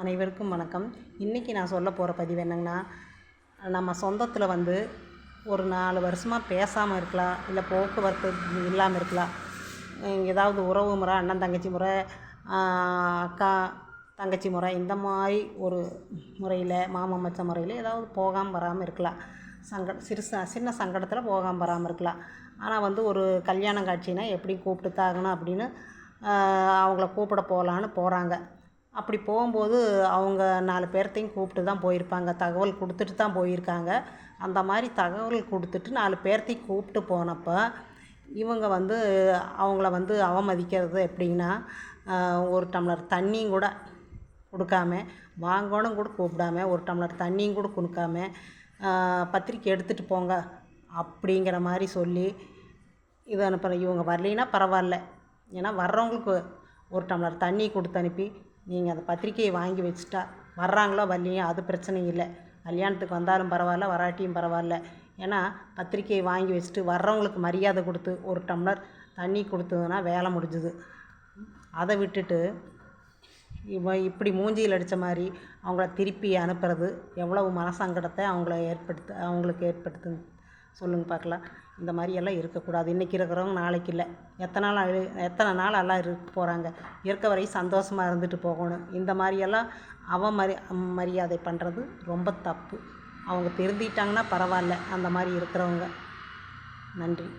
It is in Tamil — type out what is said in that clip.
அனைவருக்கும் வணக்கம். இன்றைக்கி நான் சொல்ல போகிற பதிவு என்னங்கன்னா நம்ம சொந்தத்தில் வந்து ஒரு நாலு வருஷமாக பேசாமல் இருக்கலாம் இல்லை போக்குவரத்து இல்லாமல் இருக்கலாம். ஏதாவது உறவு முறை அண்ணன் தங்கச்சி முறை அக்கா தங்கச்சி முறை இந்த மாதிரி ஒரு முறையில் மாமா மச்ச முறையில் ஏதாவது போகாமல் வராமல் இருக்கலாம். சங்க சிறுசா சின்ன சங்கடத்தில் போகாமல் வராமல் இருக்கலாம். ஆனால் வந்து ஒரு கல்யாணம் காட்சினா எப்படி கூப்பிட்டு தாகணும் அப்படின்னு அவங்கள கூப்பிட போகலான்னு போகிறாங்க அப்படி போகும்போது அவங்க நாலு பேர்த்தையும் கூப்பிட்டு தான் போயிருப்பாங்க. தகவல் கொடுத்துட்டு தான் போயிருக்காங்க. அந்த மாதிரி தகவல் கொடுத்துட்டு நாலு பேர்த்தையும் கூப்பிட்டு போனப்போ இவங்க வந்து அவங்கள வந்து அவமதிக்கிறது எப்படின்னா ஒரு டம்ளர் தண்ணியும் கூட கொடுக்காம வாங்கணும் கூட கூப்பிடாம ஒரு டம்ளர் தண்ணியும் கூட கொடுக்காம பத்திரிக்கை எடுத்துகிட்டு போங்க அப்படிங்கிற மாதிரி சொல்லி இது அனுப்புகிறேன் இவங்க வரலைன்னா பரவாயில்ல. ஏன்னா வர்றவங்களுக்கு ஒரு டம்ளர் தண்ணி கொடுத்து அனுப்பி நீங்கள் அந்த பத்திரிக்கையை வாங்கி வச்சுட்டா வர்றாங்களோ வரலையோ அது பிரச்சனை இல்லை. கல்யாணத்துக்கு வந்தாலும் பரவாயில்ல வராட்டியும் பரவாயில்ல. ஏன்னா பத்திரிக்கையை வாங்கி வச்சுட்டு வர்றவங்களுக்கு மரியாதை கொடுத்து ஒரு டம்ளர் தண்ணி கொடுத்ததுன்னா வேலை முடிஞ்சுது. அதை விட்டுட்டு இவன் இப்படி மூஞ்சியில் அடித்த மாதிரி அவங்கள திருப்பி அனுப்புறது எவ்வளவு மனசங்கடத்தை அவங்கள ஏற்படுத்து அவங்களுக்கு ஏற்படுத்து சொல்லுங்கள் பார்க்கலாம். இந்த மாதிரி எல்லாம் இருக்கக்கூடாது. இன்றைக்கி இருக்கிறவங்க நாளைக்கு இல்லை. எத்தனை நாள் எத்தனை நாள் எல்லாம் இருக்க போகிறாங்க இருக்க வரையும் சந்தோஷமாக இருந்துட்டு போகணும். இந்த மாதிரியெல்லாம் அவன் மரி மரியாதை பண்ணுறது ரொம்ப தப்பு. அவங்க திருந்திட்டாங்கன்னா பரவாயில்ல. அந்த மாதிரி இருக்கிறவங்க. நன்றி.